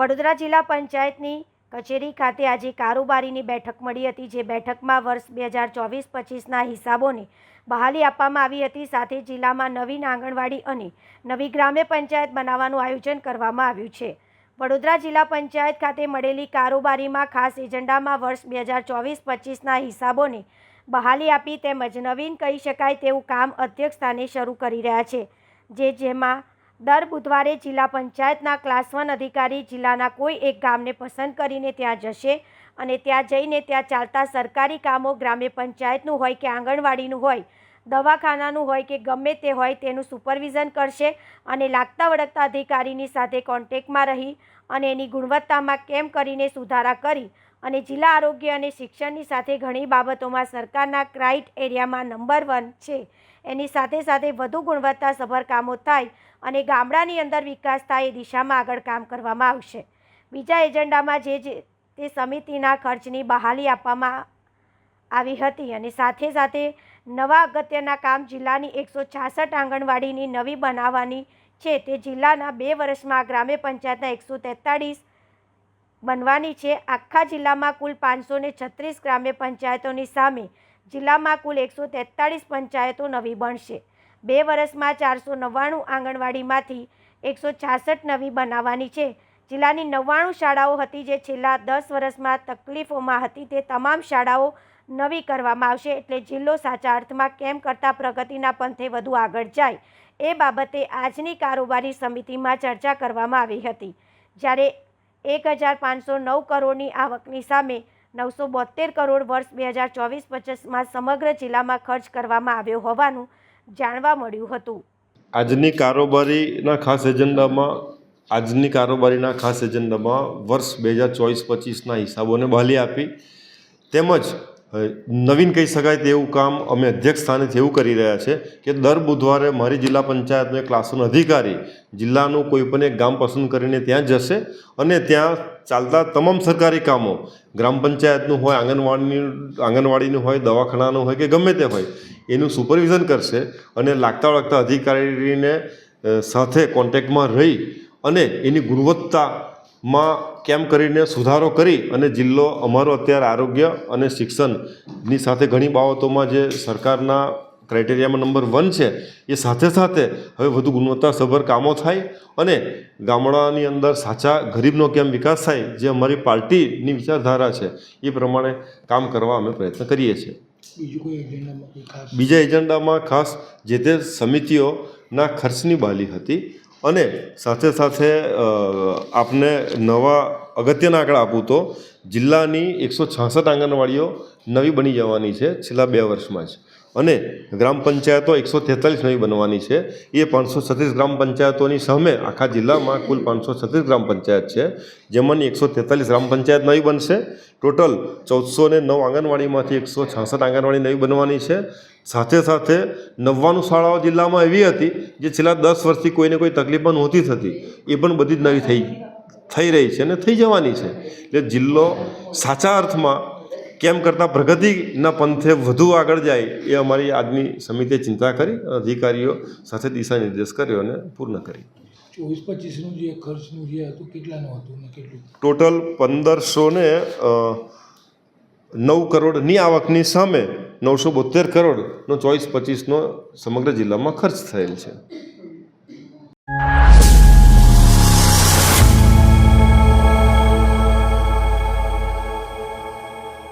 વડોદરા જિલ્લા પંચાયતની કચેરી ખાતે આજે કારોબારીની બેઠક મળી હતી, જે બેઠકમાં વર્ષ બે હજાર ચોવીસ પચીસના હિસાબોને બહાલી આપવામાં આવી હતી. સાથે જિલ્લામાં નવીન આંગણવાડી અને નવી ગ્રામ્ય પંચાયત બનાવવાનું આયોજન કરવામાં આવ્યું છે. વડોદરા જિલ્લા પંચાયત ખાતે મળેલી કારોબારીમાં ખાસ એજન્ડામાં વર્ષ બે હજાર ચોવીસ પચીસના હિસાબોને બહાલી આપી તેમજ નવીન કહી શકાય તેવું કામ અધ્યક્ષ સ્થાને શરૂ કરી રહ્યા છે, જે જેમાં દર બુધવારે જિલ્લા પંચાયતના ક્લાસ વન અધિકારી જિલ્લાના કોઈ એક ગામને પસંદ કરીને ત્યાં જશે અને ત્યાં જઈને ત્યાં ચાલતા સરકારી કામો ગ્રામ્ય પંચાયતનું હોય કે આંગણવાડીનું હોય, દવાખાનાનું હોય કે ગમે તે હોય તેનું સુપરવિઝન કરશે અને લાગતા વળગતા અધિકારીની સાથે કોન્ટેક્ટમાં રહી અને એની ગુણવત્તામાં કેમ કરીને સુધારા કરી અને જિલ્લા આરોગ્ય અને શિક્ષણની સાથે ઘણી બાબતોમાં સરકારના ક્રાઇટ એરિયામાં નંબર વન છે. એની સાથે સાથે વધુ ગુણવત્તાસભર કામો થાય અને ગામડાની અંદર વિકાસ થાય એ દિશામાં આગળ કામ કરવામાં આવશે. બીજા એજન્ડામાં જે જે તે સમિતિના ખર્ચની બહાલી આપવામાં આવી હતી અને સાથે સાથે નવા અગત્યના કામ જિલ્લાની એકસો છાસઠ આંગણવાડીની નવી બનાવવાની છે. તે જિલ્લાના બે વર્ષમાં ગ્રામ્ય પંચાયતના એકસો તેતાળીસ બનવાની છે. આખા જિલ્લામાં કુલ પાંચસો ને છત્રીસ ગ્રામ્ય પંચાયતોની સામે જિલ્લામાં કુલ એકસો તેતાળીસ પંચાયતો નવી બનશે. બે વર્ષમાં ચારસો નવ્વાણું આંગણવાડીમાંથી એકસો છાસઠ નવી બનાવવાની છે. જિલ્લાની નવ્વાણું શાળાઓ હતી જે છેલ્લા દસ વર્ષમાં તકલીફોમાં હતી તે તમામ શાળાઓ નવી કરવામાં આવશે એટલે જિલ્લો સાચા અર્થમાં કેમ કરતાં પ્રગતિના પંથે વધુ આગળ જાય એ બાબતે આજની કારોબારી સમિતિમાં ચર્ચા કરવામાં આવી હતી. જ્યારે એક હજાર પાંચસો નવ કરોડની આવકની સામે નવસો બોતેર કરોડ વર્ષ બે હજાર ચોવીસ પચીસમાં સમગ્ર જિલ્લામાં ખર્ચ કરવામાં આવ્યો હોવાનું જાણવા મળ્યું હતું. આજની કારોબારીના ખાસ એજન્ડામાં, આજની કારોબારીના ખાસ એજન્ડામાં વર્ષ બે હજાર ચોવીસ પચીસના હિસાબોને બહાલી આપી, તેમજ નવીન કહી શકાય તેવું કામ અમે અધ્યક્ષ સ્થાનેથી એવું કરી રહ્યા છે કે દર બુધવારે મારી જિલ્લા પંચાયતનો એક ક્લાસનો અધિકારી જિલ્લાનું કોઈ પણ એક ગામ પસંદ કરીને ત્યાં જશે અને ત્યાં ચાલતા તમામ સરકારી કામો, ગ્રામ પંચાયતનું હોય, આંગણવાડીનું આંગણવાડીનું હોય, દવાખાનાનું હોય કે ગમે તે હોય, એનું સુપરવિઝન કરશે અને લાગતા વળગતા અધિકારીને સાથે કોન્ટેક્ટમાં રહી અને એની ગુણવત્તામાં કેમ કરીને સુધારો કરી અને જિલ્લો અમારો અત્યારે આરોગ્ય અને શિક્ષણની સાથે ઘણી બાબતોમાં જે સરકારના ક્રાઇટેરિયામાં નંબર વન છે એ સાથે સાથે હવે વધુ ગુણવત્તાસભર કામો થાય અને ગામડાની અંદર સાચા ગરીબનો કેમ વિકાસ થાય જે અમારી પાર્ટીની વિચારધારા છે એ પ્રમાણે કામ કરવા અમે પ્રયત્ન કરીએ છીએ. બીજું કોઈ એજન્ડામાં કોઈ ખાસ? બીજા એજન્ડામાં ખાસ જે તે સમિતિઓના ખર્ચની બાલી હતી અને સાથે સાથે આપને નવા અગત્યના આંકડા આપું તો, જિલ્લાની એકસો છાસઠ આંગણવાડીઓ નવી બની જવાની છે છેલ્લા બે વર્ષમાં જ. અને ગ્રામ પંચાયતો એકસો તેતાલીસ નવી બનવાની છે. એ પાંચસો છત્રીસ ગ્રામ પંચાયતોની સામે આખા જિલ્લામાં કુલ પાંચસો છત્રીસ ગ્રામ પંચાયત છે. જેમાંની એકસો તેતાલીસ ગ્રામ પંચાયત નવી બનશે. ટોટલ ચૌદસો ને નવ આંગણવાડીમાંથી એકસો છાસઠ આંગણવાડી નવી બનવાની છે. સાથે સાથે નવ્વાણું શાળાઓ જિલ્લામાં એવી હતી જે છેલ્લા દસ વર્ષથી કોઈને કોઈ તકલીફ પણ નહોતી થતી. એ પણ બધી જ નવી થઈ થઈ રહી છે અને થઈ જવાની છે. એટલે જિલ્લો સાચા અર્થમાં કેમ કરતાં પ્રગતિના પંથે વધુ આગળ જાય એ અમારી આજની સમિતિએ ચિંતા કરી અધિકારીઓ સાથે દિશા નિર્દેશ કર્યો અને પૂર્ણ કરી. ચોવીસ પચીસનું જે ખર્ચનું જે હતું કેટલાનું હતું ને કેટલું? ટોટલ પંદરસો ને નવ કરોડની આવકની સામે નવસો બોતેર કરોડનો ચોવીસ પચીસનો સમગ્ર જિલ્લામાં ખર્ચ થયેલ છે.